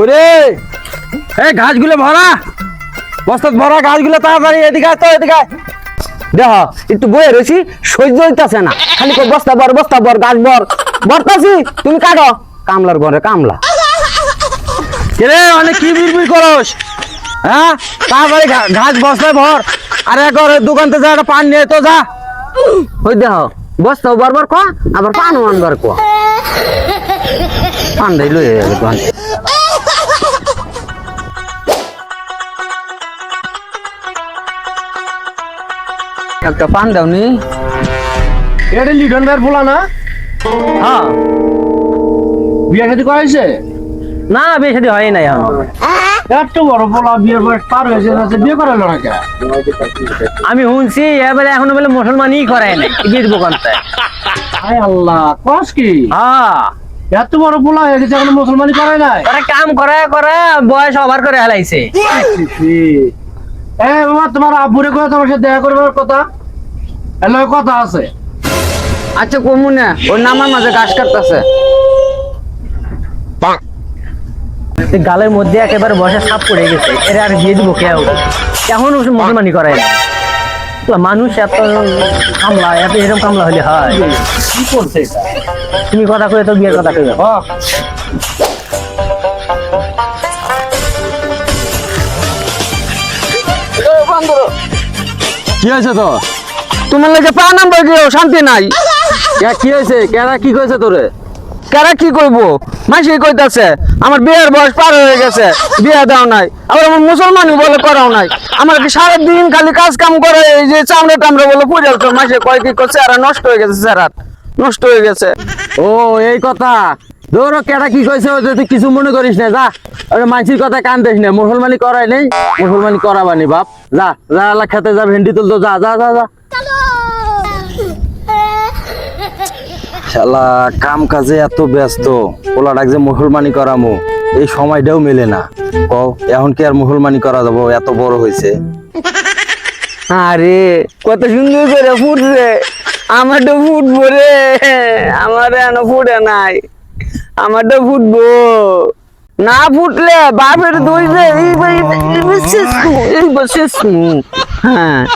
ওরে এই ঘাসগুলো ভরা। বস্তাত ভরা ঘাসগুলো তাড়াতাড়ি এদিকে তো, এদিকে। দেখ একটু বয়ে রয়েছি, সহ্য হইতাছে না। খালি বস্তা বর বস্তা বর গাছ বর বরতাছি তুমি কাটো। কামলার ঘরে কামলা। রে অনেক কি বিড়বিড় করস? হ্যাঁ? তাড়াতাড়ি ঘাস বস্তায় ভর। আর একবার দোকান থেকে একটা পান নিয়ে তো, যা। ওই দেখ বস্তা বারবার ক। আবার পানও আনবার, ক। পান দিল দোকান একটা পান দাওনি। এটা ভাইয়ের পোলা না? হ্যাঁ। বিয়ে খেতে করাইছে না বেশি দিন হয় নাই এখন। এত বড় পোলা বিয়ের বয়স পার হয়েছে যাচ্ছে বিয়ে করালো না আমি শুনছি এবারে এখনও বলে মুসলমানই করায় নাই বিয়ের দোকানতে আয় আল্লাহ কস কি? হ্যাঁ। এত বড় পোলা হয়ে গেছে এখন মুসলমানি করে নাই? ওরা কাম করে করে বয়স ওভার করে হেলাইছে। এ বাবা তোমার আব্বুরে করে তোমার সাথে দেখা করবার কথা? এলো কথা আছে। আচ্ছা কমু না ওর নামার মাঝে ঘাস কাটতেছে। গালের মধ্যে একেবারে বসে সাপ পড়ে গেছে এর আর বিয়ে দিব কেউ? এখন মুসলমানি করায় না। মানুষ এত কামলা এত এরকম কামলা হলে হয়। কি করছে তুমি কথা কয়ে তো বিয়ের কথা কয়ে। কি হয়েছে তো তোমার লাগে পা নাম্বার দিও শান্তি নাই। কি হয়েছে? কেরা কি কইছে তোরে? কেরা কি কইব? মাসি কইতাছে আমার বিয়ের বয়স পার হয়ে গেছে বিয়ে দাও নাই। আবার আমার মুসলমানই বলে করাও নাই। আমার কি সারাদিন খালি কাজ কাম করে এই যে চামড়া টামড়া বলে পুজো তো মাসে কয় কি করছে আর নষ্ট হয়ে গেছে স্যারাত নষ্ট হয়ে গেছে। ও এই কথা। ধরো কেটা কি কইছে ওই তুই কিছু মনে করিস না যা। ওরে মানসির কথা কান দিস না মুসলমানি করাই নেই মুসলমানি করাবানি বাপ। যা যা আল্লাহ খেতে যা ভেন্ডি তুলতো যা যা যা যা। শালা কাম কাজে এত ব্যস্ত। পোলা ডাক যে মুসলমানি করামু। এই সময়টাও মেলে না। কও, এখন কি আর মুসলমানি করা যাব? এত বড় হয়েছে। আরে, কত সুন্দর করে ফুটছে। আমারটা ফুটবো রে। আমার এনো ফুটে নাই। আমারটা ফুটবো। না ফুটলে বাপের দই রে এই এই- এই শেষ এই শেষ হ্যাঁ।